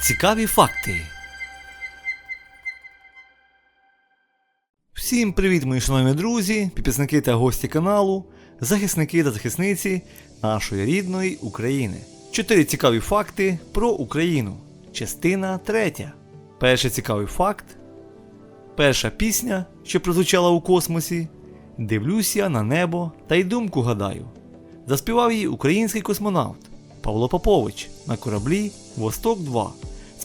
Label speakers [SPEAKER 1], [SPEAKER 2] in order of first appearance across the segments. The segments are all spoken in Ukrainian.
[SPEAKER 1] Цікаві факти. Всім привіт, мої шановні друзі, підписники та гості каналу, захисники та захисниці нашої рідної України. Чотири цікаві факти про Україну. Частина третя. Перший цікавий факт. Перша пісня, що прозвучала у космосі. Дивлюся на небо та й думку гадаю. Заспівав її український космонавт Павло Попович на кораблі Восток 2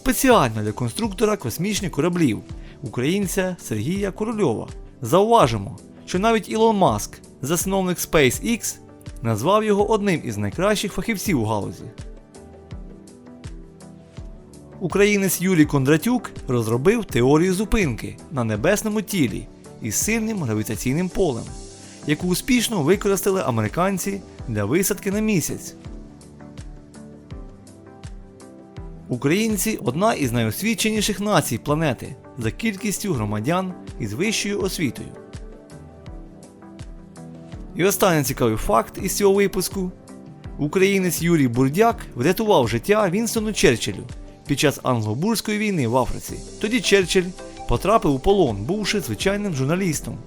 [SPEAKER 1] спеціально для конструктора космічних кораблів українця Сергія Корольова. Зауважимо, що навіть Ілон Маск, засновник SpaceX, назвав його одним із найкращих фахівців у галузі. Українець Юрій Кондратюк розробив теорію зупинки на небесному тілі із сильним гравітаційним полем, яку успішно використали американці для висадки на місяць. Українці одна із найосвіченіших націй планети за кількістю громадян із вищою освітою. І останній цікавий факт із цього випуску. Українець Юрій Бурдяк врятував життя Вінстону Черчиллю під час англо-бурської війни в Африці. Тоді Черчилль потрапив у полон, бувши звичайним журналістом.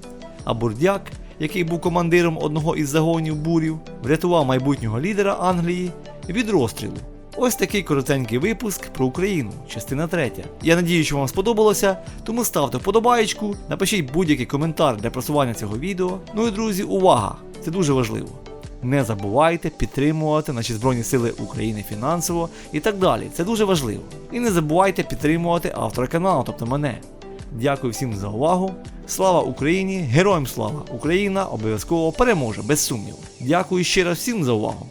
[SPEAKER 1] А Бурдяк, який був командиром одного із загонів бурів, врятував майбутнього лідера Англії від розстрілу. Ось такий коротенький випуск про Україну, частина 3. Я надію, що вам сподобалося, тому ставте вподобаєчку, напишіть будь-який коментар для просування цього відео. Ну і друзі, увага! Це дуже важливо. Не забувайте підтримувати наші Збройні Сили України фінансово і так далі. Це дуже важливо. І не забувайте підтримувати автора каналу, тобто мене. Дякую всім за увагу. Слава Україні! Героям слава! Україна обов'язково переможе, без сумніву. Дякую ще раз всім за увагу.